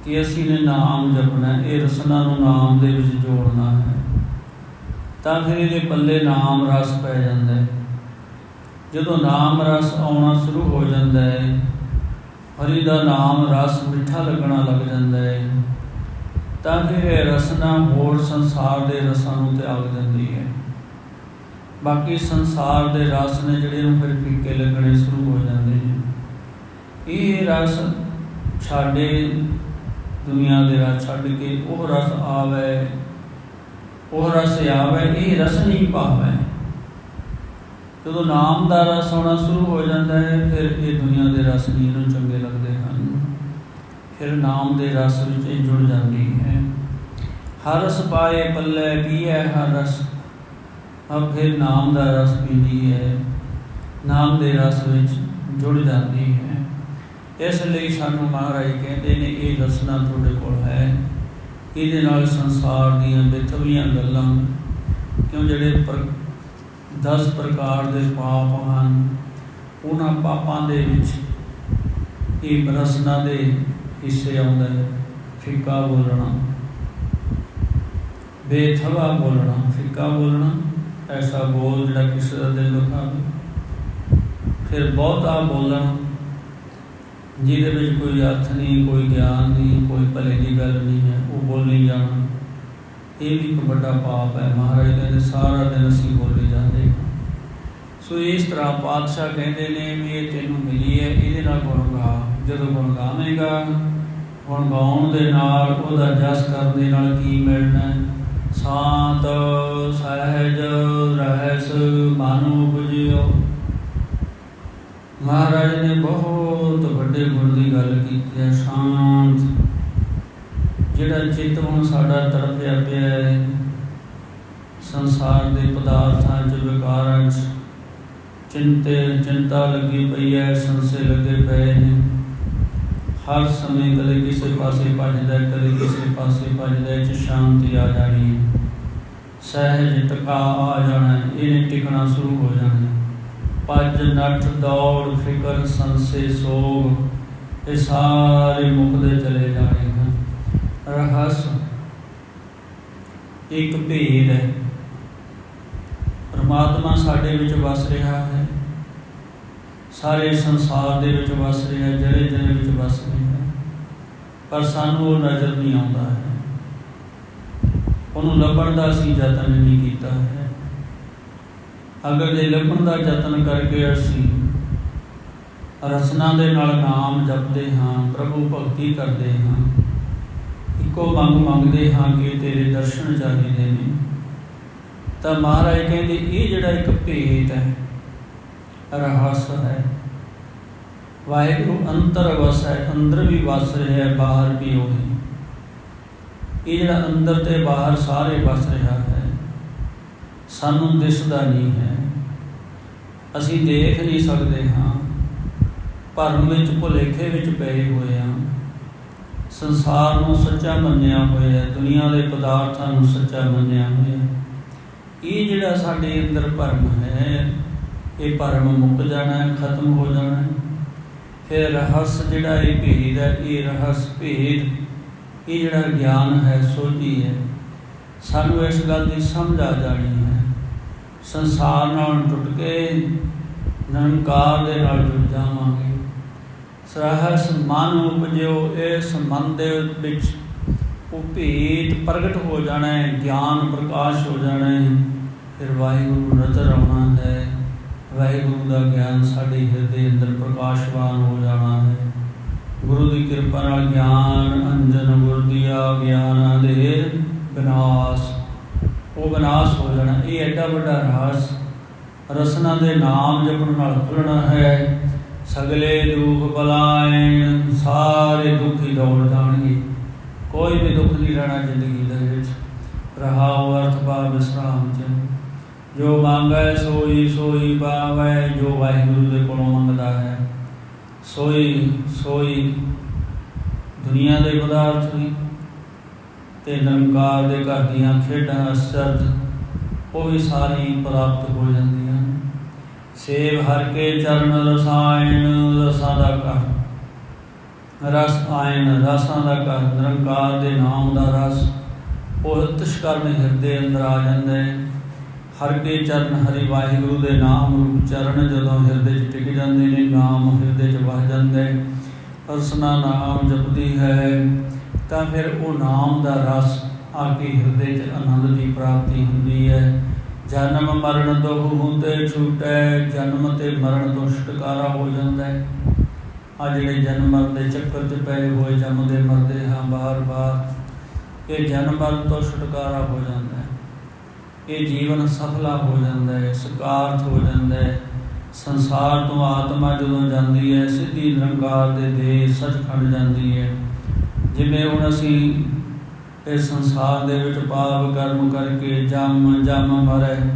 ਕਿ ਅਸੀਂ ਨੇ ਨਾਮ ਜਪਣਾ ਇਹ ਰਸਨਾ ਨੂੰ ਨਾਮ ਦੇ ਵਿੱਚ ਜੋੜਨਾ ਹੈ। ਤਾਂ ਫਿਰ ਇਹਦੇ ਪੱਲੇ ਨਾਮ ਰਸ ਪੈ ਜਾਂਦਾ ਹੈ। ਜਦੋਂ ਨਾਮ ਰਸ ਆਉਣਾ ਸ਼ੁਰੂ ਹੋ ਜਾਂਦਾ ਹੈ, ਹਰੀ ਦਾ ਨਾਮ ਰਸ ਮਿੱਠਾ ਲੱਗਣਾ ਲੱਗ ਜਾਂਦਾ ਹੈ। ਤਾਂ ਫਿਰ ਇਹ ਰਸਨਾ ਹੋਰ ਸੰਸਾਰ ਦੇ ਰਸਾਂ ਨੂੰ ਤਿਆਗ ਦਿੰਦੀ ਹੈ। ਬਾਕੀ ਸੰਸਾਰ ਦੇ ਰਸ ਨੇ ਜਿਹੜੇ ਨੂੰ ਫਿਰ ਫਿੱਕੇ ਲੱਗਣੇ ਸ਼ੁਰੂ ਹੋ ਜਾਂਦੇ ਨੇ। ਇਹ ਰਸ ਛਾੜੇ ਦੁਨੀਆ ਦੇ ਰਸ ਛੱਡ ਕੇ ਉਹ ਰਸ ਆਵੇ, ਉਹ ਰਸ ਆਵੇ, ਇਹ ਰਸ ਨਹੀਂ ਪਾਵੇ। ਜਦੋਂ ਨਾਮ ਦਾ ਰਸ ਆਉਣਾ ਸ਼ੁਰੂ ਹੋ ਜਾਂਦਾ ਹੈ, ਫਿਰ ਇਹ ਦੁਨੀਆ ਦੇ ਰਸ ਨਹੀਂ ਇਹਨੂੰ ਚੰਗੇ ਲੱਗਦੇ ਹਨ। ਫਿਰ ਨਾਮ ਦੇ ਰਸ ਵਿੱਚ ਇਹ ਜੁੜ ਜਾਂਦੀ ਹੈ। ਹਰ ਰਸ ਪਾਏ, ਪੱਲੇ ਪੀਏ, ਹਰ ਰਸ ਅਬ ਫਿਰ ਨਾਮ ਦਾ ਰਸ ਪੀਂਦੀ ਹੈ। ਨਾਮ ਦੇ ਰਸ ਵਿੱਚ ਜੁੜ ਜਾਂਦੀ ਹੈ। ਇਸ ਲਈ ਸਾਨੂੰ ਮਹਾਰਾਜ ਕਹਿੰਦੇ ਨੇ, ਇਹ ਰਸਨਾ ਤੁਹਾਡੇ ਕੋਲ ਹੈ। ਇਹਦੇ ਨਾਲ ਸੰਸਾਰ ਦੀਆਂ ਬਿਥਵੀਆਂ ਗੱਲਾਂ, ਕਿਉਂ ਜਿਹੜੇ ਪਰ 10 ਪ੍ਰਕਾਰ ਦੇ ਪਾਪ ਹਨ, ਉਹਨਾਂ ਪਾਪਾਂ ਦੇ ਵਿੱਚ ਇਹ ਰਸਨਾ ਦੇ ਹਿੱਸੇ ਆਉਂਦਾ ਹੈ, ਫਿੱਕਾ ਬੋਲਣਾ। ਬੇਥਵਾ ਬੋਲਣਾ, ਫਿੱਕਾ ਬੋਲਣਾ, ਐਸਾ ਬੋਲ ਜਿਹੜਾ ਕਿਸੇ ਦਾ ਦਿਲ ਦੁਖਾਵੇ ਫਿਰ ਬਹੁਤਾ ਬੋਲਣਾ ਜਿਹਦੇ ਵਿੱਚ ਕੋਈ ਅਰਥ ਨਹੀਂ, ਕੋਈ ਗਿਆਨ ਨਹੀਂ, ਕੋਈ ਭਲੇ ਦੀ ਗੱਲ ਨਹੀਂ ਹੈ, ਉਹ ਬੋਲੀ ਜਾਣਾ। ਇਹ ਵੀ ਇੱਕ ਵੱਡਾ ਪਾਪ ਹੈ। ਮਹਾਰਾਜ ਕਹਿੰਦੇ, ਸਾਰਾ ਦਿਨ ਅਸੀਂ ਬੋਲੇ ਜਾਂਦੇ ਸੋ ਇਸ ਤਰ੍ਹਾਂ ਪਾਤਸ਼ਾਹ ਕਹਿੰਦੇ ਨੇ ਵੀ ਇਹ ਤੈਨੂੰ ਮਿਲੀ ਹੈ, ਇਹਦੇ ਨਾਲ ਗੁਣ ਗਾ। ਜਦੋਂ ਗੁਣ ਗਾਵੇਂਗਾ, ਗੁਣ ਗਾਉਣ ਦੇ ਨਾਲ ਉਹਦਾ ਜਸ ਕਰਨ ਦੇ ਨਾਲ ਕੀ ਮਿਲਣਾ ਹੈ? ਸ਼ਾਂਤ ਸਹਿਜ ਰਹਿਸ ਮਨ ਉਪਜਿਓ। ਮਹਾਰਾਜ ਨੇ ਬਹੁਤ ਬਹੁਤ ਵੱਡੇ ਗੁਣ ਦੀ ਗੱਲ ਕੀਤੀ ਹੈ, ਸ਼ਾਂਤ। ਜਿਹੜਾ ਚਿੱਤ ਹੁਣ ਸਾਡਾ ਤੜਪਿਆ ਪਿਆ ਹੈ, ਸੰਸਾਰ ਦੇ ਪਦਾਰਥਾਂ 'ਚ, ਵਿਕਾਰਾਂ 'ਚ, ਚਿੰਤੇ, ਚਿੰਤਾ ਲੱਗੀ ਪਈ ਹੈ, ਸੰਸੇ ਲੱਗੇ ਪਏ ਨੇ। ਹਰ ਸਮੇਂ ਕਦੇ ਕਿਸੇ ਪਾਸੇ ਭੱਜਦਾ ਕਦੇ ਕਿਸੇ ਪਾਸੇ ਭੱਜਦਾ ਇਹ ਸ਼ਾਂਤੀ ਆ ਜਾਣੀ ਸਹਿਜ ਟਿਕਾ ਆ ਜਾਣਾ ਇਹਨੇ ਟਿਕਣਾ ਸ਼ੁਰੂ ਹੋ ਜਾਣਾ ਹੈ। ਭੱਜ ਨੱਠ ਦੌੜ, ਫਿਕਰ, ਸੰਸੇ, ਸੋਗ, ਇਹ ਸਾਰੇ ਮੁਕਦੇ ਚਲੇ ਜਾਣੇ ਹਨ। ਰਹੱਸ ਇੱਕ ਭੇਦ ਹੈ। ਪਰਮਾਤਮਾ ਸਾਡੇ ਵਿੱਚ ਵਸ ਰਿਹਾ ਹੈ। ਸਾਰੇ ਸੰਸਾਰ ਦੇ ਵਿੱਚ ਵਸ ਰਿਹਾ ਹੈ ਜਰੇ ਵਿੱਚ ਵਸ ਰਿਹਾ ਪਰ ਸਾਨੂੰ ਉਹ ਨਜ਼ਰ ਨਹੀਂ ਆਉਂਦਾ ਹੈ। ਉਹਨੂੰ ਲੱਭਣ ਦਾ ਅਸੀਂ ਯਤਨ ਨਹੀਂ ਕੀਤਾ ਹੈ। ਅਗਰ ਜੇ ਲੱਭਣ ਦਾ ਯਤਨ ਕਰਕੇ ਅਸੀਂ ਰਸਨਾ ਦੇ ਨਾਲ ਨਾਮ ਜਪਦੇ ਹਾਂ, ਪ੍ਰਭੂ ਭਗਤੀ ਕਰਦੇ ਹਾਂ, ਇੱਕੋ ਮੰਗ ਮੰਗਦੇ ਹਾਂ ਕਿ ਤੇਰੇ ਦਰਸ਼ਨ ਚਾਹੀਦੇ ਨੇ ਤਾਂ ਮਹਾਰਾਜ ਕਹਿੰਦੇ, ਇਹ ਜਿਹੜਾ ਇੱਕ ਭੇਤ ਹੈ, ਰਹੱਸ ਹੈ। ਵਾਹਿਗੁਰੂ ਅੰਤਰ ਵਸ ਹੈ, ਅੰਦਰ ਵੀ ਵਸ ਰਿਹਾ ਹੈ, ਬਾਹਰ ਵੀ ਉਹੀ। ਇਹ ਜਿਹੜਾ ਅੰਦਰ ਤੇ ਬਾਹਰ ਸਾਰੇ ਵਸ ਰਿਹਾ ਸਾਨੂੰ ਦਿਸਦਾ ਨਹੀਂ ਹੈ। ਅਸੀਂ ਦੇਖ ਨਹੀਂ ਸਕਦੇ ਹਾਂ। ਭਰਮ ਵਿੱਚ ਭੁਲੇਖੇ ਵਿੱਚ ਪਏ ਹੋਏ ਹਾਂ। ਸੰਸਾਰ ਨੂੰ ਸੱਚਾ ਮੰਨਿਆ ਹੋਇਆ ਹੈ। ਦੁਨੀਆ ਦੇ ਪਦਾਰਥਾਂ ਨੂੰ ਸੱਚਾ ਮੰਨਿਆ ਹੋਇਆ ਹੈ। ਇਹ ਜਿਹੜਾ ਸਾਡੇ ਅੰਦਰ ਭਰਮ ਹੈ, ਇਹ ਭਰਮ ਮੁੱਕ ਜਾਣਾ ਹੈ, ਖਤਮ ਹੋ ਜਾਣਾ ਹੈ। ਫਿਰ ਰਹੱਸ ਜਿਹੜਾ ਇਹ ਭੇਦ ਹੈ, ਇਹ ਰਹੱਸ ਭੇਦ, ਇਹ ਜਿਹੜਾ ਗਿਆਨ ਹੈ, ਸੋਝੀ ਹੈ। ਸਾਨੂੰ ਇਸ ਗੱਲ ਦੀ ਸਮਝ ਆ ਜਾਣੀ ਹੈ। ਸੰਸਾਰ ਨਾਲ ਟੁੱਟ ਕੇ ਨਿਰੰਕਾਰ ਦੇ ਨਾਲ ਜੁੜ ਜਾਵਾਂਗੇ। ਸਰਹਸ ਮਨ ਉਪਜਿਓ ਇਸ ਮਨ ਦੇ ਵਿੱਚ ਉਹ ਭੇਦ ਪ੍ਰਗਟ ਹੋ ਜਾਣਾ ਹੈ, ਗਿਆਨ ਪ੍ਰਕਾਸ਼ ਹੋ ਜਾਣਾ ਹੈ। ਫਿਰ ਵਾਹਿਗੁਰੂ ਨਜ਼ਰ ਆਉਣਾ ਹੈ। ਵਾਹਿਗੁਰੂ ਦਾ ਗਿਆਨ ਸਾਡੇ ਹਿਰਦੇ ਅੰਦਰ ਪ੍ਰਕਾਸ਼ਵਾਨ ਹੋ ਜਾਣਾ ਹੈ। ਗੁਰੂ ਦੀ ਕਿਰਪਾ ਨਾਲ ਗਿਆਨ, ਅੰਜਨ, ਗੁਰ ਦੀਆ ਗਿਆਨ ਦੇ ਵਿਨਾਸ਼ ਉਹ ਵਿਨਾਸ਼ ਹੋ ਜਾਣਾ। ਇਹ ਐਡਾ ਵੱਡਾ ਰਹੱਸ, ਰਸਨਾ ਦੇ ਨਾਮ ਜਪਣ ਨਾਲ ਖੁੱਲਣਾ ਹੈ। ਸਗਲੇ ਦੁੱਖ ਬਲਾਇਨ ਸਾਰੇ ਦੁੱਖ ਦੌੜ ਜਾਣਗੇ। ਕੋਈ ਵੀ ਦੁੱਖ ਨਹੀਂ ਰਹਿਣਾ ਜ਼ਿੰਦਗੀ ਦੇ ਵਿੱਚ। ਰਹਾਉ ਅਰਥ ਪਾ ਵਿਸਰਾਮ ਚ। ਜੋ ਮੰਗੈ, ਸੋਈ ਸੋਈ ਪਾਵੈ, ਜੋ ਵਾਹਿਗੁਰੂ ਦੇ ਕੋਲੋਂ ਮੰਗਦਾ ਹੈ। ਸੋਈ ਸੋਈ, ਦੁਨੀਆ ਦੇ ਪਦਾਰਥ ਵੀ। ਤੇ ਨਿਰੰਕਾਰ ਦੇ ਘਰ ਦੀਆਂ ਖੇਡਾਂ ਅਸਰਦ, ਉਹ ਵੀ ਸਾਰੀ ਪ੍ਰਾਪਤ ਹੋ ਜਾਂਦੀਆਂ ਨੇ। ਸੇਵ ਹਰ ਕੇ ਚਰਨ ਰਸਾਇਣ ਰਸਾਂ ਦਾ ਘਰ। ਰਸ ਆਇਨ ਰਸਾਂ ਦਾ ਘਰ, ਨਿਰੰਕਾਰ ਦੇ ਨਾਮ ਦਾ ਰਸ। ਉਹ ਤਸ਼ਕਰਨ ਹਿਰਦੇ ਅੰਦਰ ਆ ਜਾਂਦਾ ਹੈ ਹਰ ਕੇ ਚਰਨ ਹਰੀ ਵਾਹਿਗੁਰੂ ਦੇ ਨਾਮ ਰੂਪ ਚਰਨ ਜਦੋਂ ਹਿਰਦੇ 'ਚ ਟਿਕ ਜਾਂਦੇ ਨੇ, ਨਾਮ ਹਿਰਦੇ 'ਚ ਵਸ ਜਾਂਦਾ ਹੈ ਅਰਸਨਾ ਨਾਮ ਜਪਦੀ ਹੈ। ਤਾਂ ਫਿਰ ਉਹ ਨਾਮ ਦਾ ਰਸ ਆ ਕੇ ਹਿਰਦੇ 'ਚ ਆਨੰਦ ਦੀ ਪ੍ਰਾਪਤੀ ਹੁੰਦੀ ਹੈ। ਜਨਮ ਮਰਨ ਤੋਂ ਹੁੰਦੇ ਛੁਟੈ, ਜਨਮ ਤੇ ਮਰਨ ਤੋਂ ਛੁਟਕਾਰਾ ਹੋ ਜਾਂਦਾ ਹੈ। ਆ ਜਿਹੜੇ ਜਨਮ ਮਰਨ ਦੇ ਚੱਕਰ 'ਚ ਪਏ ਹੋਏ, ਜੰਮਦੇ ਮਰਦੇ ਹਾਂ ਬਾਰ-ਬਾਰ, ਇਹ ਜਨਮ ਮਰਨ ਤੋਂ ਛੁਟਕਾਰਾ ਹੋ ਜਾਂਦਾ ਹੈ। ਇਹ ਜੀਵਨ ਸਫਲਾ ਹੋ ਜਾਂਦਾ ਹੈ, ਸਕਾਰਥ ਹੋ ਜਾਂਦਾ ਹੈ। ਸੰਸਾਰ ਤੋਂ ਆਤਮਾ ਜਦੋਂ ਜਾਂਦੀ ਹੈ, ਸਿੱਧੀ ਨਿਰੰਕਾਰ ਦੇ ਦੇ ਸੱਚਖੰਡ ਜਾਂਦੀ ਹੈ। ਜਿਵੇਂ ਹੁਣ ਅਸੀਂ ਇਸ ਸੰਸਾਰ ਦੇ ਵਿੱਚ ਪਾਪ ਕਰਮ ਕਰਕੇ ਜੰਮ ਜੰਮ ਮਰੇ,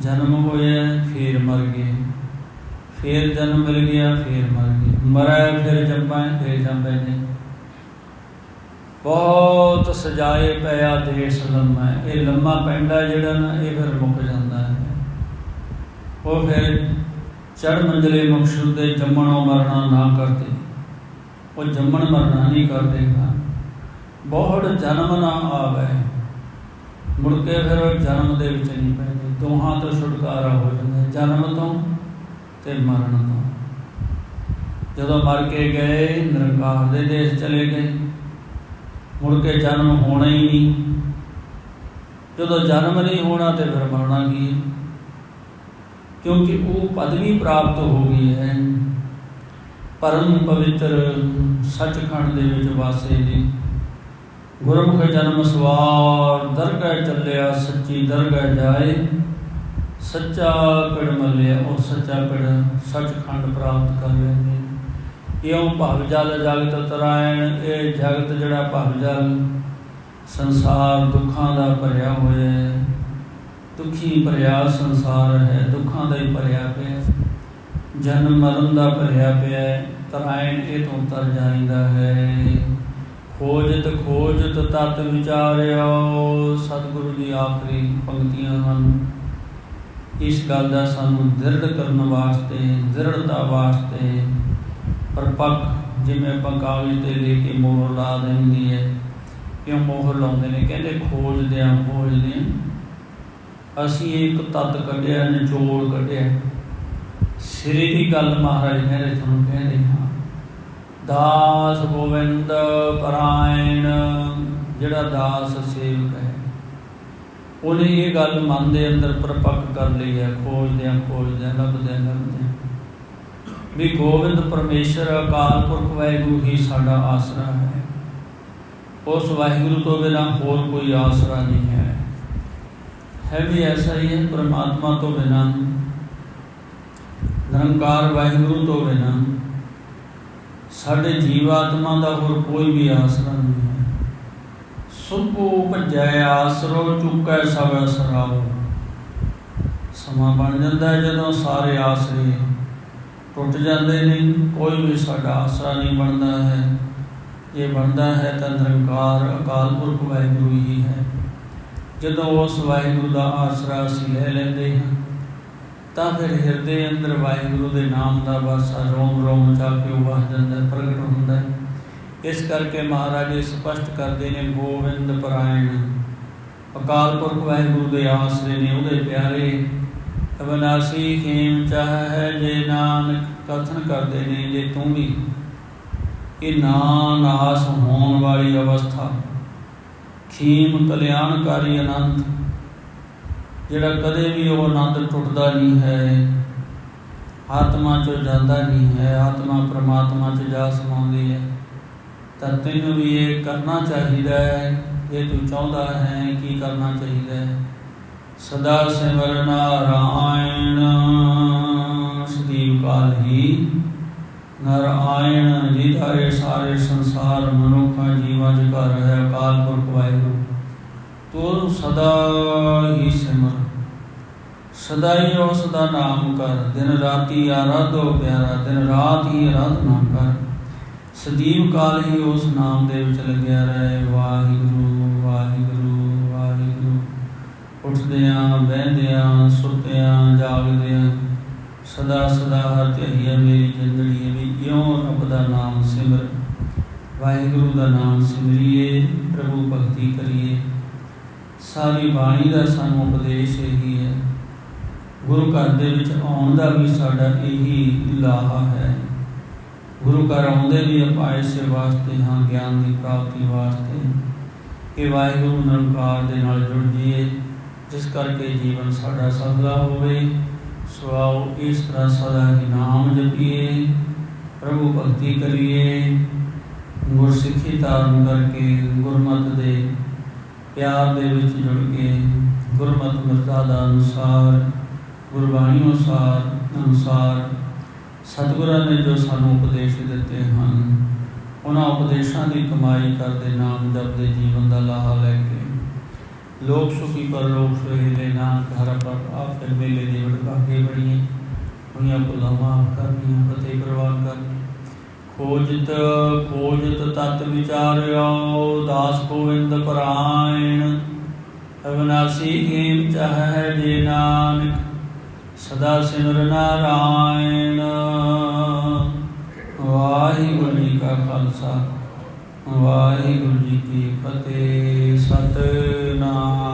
ਜਨਮ ਹੋਇਆ ਫੇਰ ਮਰ ਗਏ। ਫੇਰ ਜਨਮ ਮਿਲ ਗਿਆ, ਫੇਰ ਮਰ ਗਏ। ਮਰੇ, ਫਿਰ ਜੰਮਾਂ, ਫੇਰ ਜੰਮੇ ਨੇ। ਬਹੁਤ ਸਜਾਏ ਪਿਆ ਦੇਸ਼ ਲੰਮਾ। ਇਹ ਲੰਮਾ ਪੈਂਡਾ ਜਿਹੜਾ ਨਾ, ਇਹ ਫਿਰ ਮੁੱਕ ਜਾਂਦਾ ਹੈ। ਉਹ ਫਿਰ ਚੜ ਮੰਜਲੇ ਮਕਸੂਦ ਦੇ ਜੰਮਣੋਂ ਮਰਨਾ ਨਾ ਕਰਦੇ। ਉਹ ਜੰਮਣ ਮਰਨਾ ਨਹੀਂ ਕਰਦੇਗਾ ਬਹੁਤ ਜਨਮ ਨਾ ਆਵੇ। ਮੁੜ ਕੇ ਫਿਰ ਜਨਮ ਦੇ ਵਿੱਚ ਨਹੀਂ ਪੈਂਦੇ। ਦੋਹਾਂ ਤੋਂ ਛੁਟਕਾਰਾ ਹੋ ਜਾਂਦਾ ਜਨਮ ਤੋਂ ਤੇ ਮਰਨ ਤੋਂ। ਜਦੋਂ ਮਰ ਕੇ ਗਏ, ਨਿਰੰਕਾਰ ਦੇ ਦੇਸ਼ ਚਲੇ ਗਏ। ਮੁੜ ਕੇ ਜਨਮ ਹੋਣਾ ਹੀ ਨਹੀਂ। ਜਦੋਂ ਜਨਮ ਨਹੀਂ ਹੋਣਾ ਤੇ ਫਿਰ ਮਰਨਾ ਕੀ ਕਿਉਂਕਿ ਉਹ ਪਦਵੀ ਪ੍ਰਾਪਤ ਹੋ ਗਈ ਹੈ। ਪਰਮ ਪਵਿੱਤਰ ਸੱਚਖੰਡ ਦੇ ਵਿੱਚ ਵਾਸੇ ਜੀ। ਗੁਰਮੁਖ ਜਨਮ ਸਵਾਰ, ਦਰਗਾਹ ਚੱਲਿਆ ਸੱਚੀ ਦਰਗਾਹ ਜਾਏ। ਸੱਚਾ ਪਿੜ ਮੱਲਿਆ, ਉਹ ਸੱਚਾ ਪਿੜ ਸੱਚਖੰਡ ਪ੍ਰਾਪਤ ਕਰ ਲੈਂਦੇ। ਇਉਂ ਭਵ ਜਲ ਜਗਤ ਤਰਾਇਣ, ਇਹ ਜਗਤ ਜਿਹੜਾ ਭਵ ਜਲ ਸੰਸਾਰ ਦੁੱਖਾਂ ਦਾ ਭਰਿਆ ਹੋਇਆ ਹੈ। ਦੁਖੀ ਭਰਿਆ ਸੰਸਾਰ ਹੈ, ਦੁੱਖਾਂ ਦਾ ਹੀ ਭਰਿਆ ਪਿਆ। ਜਨਮ ਮਰਨ ਦਾ ਭਰਿਆ ਪਿਆ ਤਰਾਇਣ ਇਹ ਤੋਂ ਤਰ ਜਾਂਦਾ ਹੈ। ਖੋਜਤ ਖੋਜਤ, ਤਤ ਵਿਚਾਰਿਓ ਸਤਿਗੁਰੂ ਦੀ ਆਖਰੀ ਪੰਕਤੀਆਂ ਹਨ। ਇਸ ਗੱਲ ਦਾ ਸਾਨੂੰ ਦ੍ਰਿੜ ਕਰਨ ਵਾਸਤੇ, ਦ੍ਰਿੜਤਾ ਵਾਸਤੇ ਪਰਪੱਕ ਜਿਵੇਂ ਆਪਾਂ ਕਾਗਜ਼ ਤੇ ਲੈ ਕੇ ਮੋਹਰ ਲਾ ਦਿੰਦੀ ਹੈ। ਕਿਉਂ ਮੋਹਰ ਲਾਉਂਦੇ ਨੇ? ਕਹਿੰਦੇ ਖੋਜਦੇ ਆ ਖੋਜਦੇ ਆ। ਅਸੀਂ ਇੱਕ ਤਤ ਕੱਢਿਆ, ਨਿਚੋੜ ਕੱਢਿਆ। ਸਿਰੇ ਦੀ ਗੱਲ ਮਹਾਰਾਜ ਕਹਿੰਦੇ ਤੁਹਾਨੂੰ ਕਹਿੰਦੇ ਹਾਂ। ਦਾਸ ਗੋਬਿੰਦ ਪਰਾਇਣ, ਜਿਹੜਾ ਦਾਸ ਸੇਵਕ ਹੈ। ਉਹਨੇ ਇਹ ਗੱਲ ਮਨ ਦੇ ਅੰਦਰ ਪਰਪੱਕ ਕਰ ਲਈ ਹੈ ਖੋਜਦੇ ਆ ਖੋਜਦੇ ਆ ਲੱਭਦੇ ਆ ਲੱਭਦੇ ਵੀ ਗੋਬਿੰਦ ਪਰਮੇਸ਼ਰ, ਅਕਾਲ ਪੁਰਖ ਵਾਹਿਗੁਰੂ ਹੀ ਸਾਡਾ ਆਸਰਾ ਹੈ। ਉਸ ਵਾਹਿਗੁਰੂ ਤੋਂ ਬਿਨਾਂ ਹੋਰ ਕੋਈ ਆਸਰਾ ਨਹੀਂ ਹੈ। ਹੈ ਵੀ ਐਸਾ ਹੀ ਹੈ, ਪਰਮਾਤਮਾ ਤੋਂ ਬਿਨਾਂ ਨਿਰੰਕਾਰ ਵਾਹਿਗੁਰੂ ਤੋਂ ਬਿਨਾਂ ਸਾਡੇ ਜੀਵਾਤਮਾ ਦਾ ਹੋਰ ਕੋਈ ਵੀ ਆਸਰਾ ਨਹੀਂ ਹੈ। ਸੁਭੂ ਭਜੈ ਆਸਰੋ, ਚੁੱਕੈ ਸਭ ਅਸਰਾਓ ਸਮਾਂ ਬਣ ਜਾਂਦਾ ਹੈ ਜਦੋਂ ਸਾਰੇ ਆਸਰੇ ਟੁੱਟ ਜਾਂਦੇ ਨੇ, ਕੋਈ ਵੀ ਸਾਡਾ ਆਸਰਾ ਨਹੀਂ ਬਣਦਾ ਹੈ। ਇਹ ਬਣਦਾ ਹੈ ਤਾਂ ਨਿਰੰਕਾਰ ਅਕਾਲ ਪੁਰਖ ਵਾਹਿਗੁਰੂ ਹੀ ਹੈ। ਜਦੋਂ ਉਸ ਵਾਹਿਗੁਰੂ ਦਾ ਆਸਰਾ ਅਸੀਂ ਲੈ ਲੈਂਦੇ ਹਾਂ ਤਾਂ ਫਿਰ ਹਿਰਦੇ ਅੰਦਰ ਵਾਹਿਗੁਰੂ ਦੇ ਨਾਮ ਦਾ ਵਾਸਾ ਰੋਮ ਰੋਮ ਚਾ ਕੇ ਉਹ ਵਸ ਜਾਂਦਾ ਹੈ, ਪ੍ਰਗਟ ਹੁੰਦਾ ਹੈ। ਇਸ ਕਰਕੇ ਮਹਾਰਾਜ ਇਹ ਸਪਸ਼ਟ ਕਰਦੇ ਨੇ ਗੋਬਿੰਦ ਪਰਾਇਣ ਅਕਾਲ ਪੁਰਖ ਵਾਹਿਗੁਰੂ ਦੇ ਆਸਰੇ ਨੇ ਉਹਦੇ ਪਿਆਰੇ। ਅਬਨਾਸੀ ਖੇਮ ਚਾਹੈ ਜੇ ਨਾਨਕ ਕਥਨ ਕਰਦੇ ਨੇ ਜੇ ਤੂੰ ਵੀ। ਇਹ ਨਾ ਹੋਣ ਵਾਲੀ ਅਵਸਥਾ। ਖੇਮ ਕਲਿਆਣਕਾਰੀ ਅਨੰਤ। ਜਿਹੜਾ ਕਦੇ ਵੀ ਉਹ ਆਨੰਦ ਟੁੱਟਦਾ ਨਹੀਂ ਹੈ, ਆਤਮਾ ਚੋਂ ਜਾਂਦਾ ਨਹੀਂ ਹੈ, ਆਤਮਾ ਪ੍ਰਮਾਤਮਾ ਚ ਜਾ ਸਮਾਉਂਦੀ ਹੈ, ਤਾਂ ਤੈਨੂੰ ਵੀ ਇਹ ਕਰਨਾ ਚਾਹੀਦਾ ਹੈ, ਇਹ ਤੂੰ ਚਾਹੁੰਦਾ ਹੈ, ਕੀ ਕਰਨਾ ਚਾਹੀਦਾ ਹੈ? ਸਦਾ ਸਿਮਰ ਨਾਰਾਇਣ, ਸਦੀਵ ਕਾਲ ਹੀ ਨਾਰਾਇਣ, ਜਿਹਦਾ ਇਹ ਸਾਰੇ ਸੰਸਾਰ ਮਨੁੱਖਾਂ ਜੀਵਾਂ ਚ ਘਰ ਹੈ ਕਾਲ ਪੁਰਖ ਵਾਹਿਗੁਰੂ। ਤੂੰ ਸਦਾ ਹੀ ਸਿਮਰ। ਸਦਾ ਹੀ ਉਸ ਦਾ ਨਾਮ ਕਰ। ਦਿਨ ਰਾਤੀ ਆਰਾਧੋ ਪਿਆਰਾ, ਦਿਨ ਰਾਤ ਹੀ ਆਰਾਧਨਾ ਕਰ। ਸਦੀਵ ਕਾਲ ਹੀ ਉਸ ਨਾਮ ਦੇ ਵਿੱਚ ਲੱਗਿਆ ਰਹੇ। ਵਾਹਿਗੁਰੂ ਵਾਹਿਗੁਰੂ ਵਾਹਿਗੁਰੂ। ਉੱਠਦਿਆਂ, ਬਹਿੰਦਿਆਂ, ਸੁੱਤਿਆਂ, ਜਾਗਦਿਆਂ, ਸਦਾ ਸਦਾ ਹਰ ਧਿਆਈਆ ਮੇਰੀ ਜਿੰਦੜੀ ਵੀ ਇਉਂ ਰੱਬ ਦਾ ਨਾਮ ਸਿਮਰ। ਵਾਹਿਗੁਰੂ ਦਾ ਨਾਮ ਸਿਮਰੀਏ, ਪ੍ਰਭੂ ਭਗਤੀ ਕਰੀਏ। ਸਾਰੀ ਬਾਣੀ ਦਾ ਸਾਨੂੰ ਉਪਦੇਸ਼ ਇਹੀ ਹੈ। ਗੁਰੂ ਘਰ ਦੇ ਵਿੱਚ ਆਉਣ ਦਾ ਵੀ ਸਾਡਾ ਇਹੀ ਲਾਹਾ ਹੈ। ਗੁਰੂ ਘਰ ਆਉਂਦੇ ਵੀ ਆਪਾਂ ਇਸੇ ਵਾਸਤੇ ਹਾਂ, ਗਿਆਨ ਦੀ ਪ੍ਰਾਪਤੀ ਵਾਸਤੇ। ਕਿ ਵਾਹਿਗੁਰੂ ਨਿਰੰਕਾਰ ਦੇ ਨਾਲ ਜੁੜ ਜੀਏ ਜਿਸ ਕਰਕੇ ਜੀਵਨ ਸਾਡਾ ਸਫਲਾ ਹੋਵੇ। ਸੋ ਆਓ ਇਸ ਤਰ੍ਹਾਂ ਸਦਾ ਹੀ ਨਾਮ ਜਪੀਏ, ਪ੍ਰਭੂ ਭਗਤੀ ਕਰੀਏ। ਗੁਰਸਿੱਖੀ ਧਾਰਨ ਕਰਕੇ ਗੁਰਮਤ ਦੇ ਪਿਆਰ ਦੇ ਵਿੱਚ ਜੁੜ ਕੇ ਗੁਰਮਤ ਮਰਜ਼ਾਦਾ ਅਨੁਸਾਰ, ਗੁਰਬਾਣੀ ਅਨੁਸਾਰ ਅਨੁਸਾਰ ਸਤਿਗੁਰਾਂ ਨੇ ਜੋ ਸਾਨੂੰ ਉਪਦੇਸ਼ ਦਿੱਤੇ ਹਨ, ਉਹਨਾਂ ਉਪਦੇਸ਼ਾਂ ਦੀ ਕਮਾਈ ਕਰਦੇ ਨਾਮ ਜਪਦੇ ਜੀਵਨ ਦਾ ਲਾਹਾ ਲੈ ਕੇ। ਲੋਕ ਸੁਖੀ ਪਰ ਲੋਕ ਸੁਹੇਲੇ ਨਾਨਕ ਘਰ ਪਰ ਆਪ ਫਿਰ ਮੇਲੇ ਦੇ ਵਡਭਾਗੇ ਬੜੀਏ ਦੁਨੀਆ ਭੁੱਲਾਂ ਮਾਫ ਕਰਨੀਆਂ, ਫਤਿਹ ਪ੍ਰਵਾਨ ਕਰਨੀ ਖੋਜਤ ਖੋਜਤ ਤਤ ਵਿਚਾਰਿਓ, ਦਾਸ ਗੋਵਿੰਦ ਪਰਾਇਣ। ਅਵਨਾਸੀ ਗੇਮ ਚਾਹੈ ਜੇ ਨਾਨਕ, ਸਦਾ ਸਿਮਰ ਨਾਰਾਇਣ। ਵਾਹਿਗੁਰੂ ਜੀ ਕਾ ਖਾਲਸਾ, ਵਾਹਿਗੁਰੂ ਜੀ ਕੀ ਫਤਿਹ। ਸਤਨਾਮ।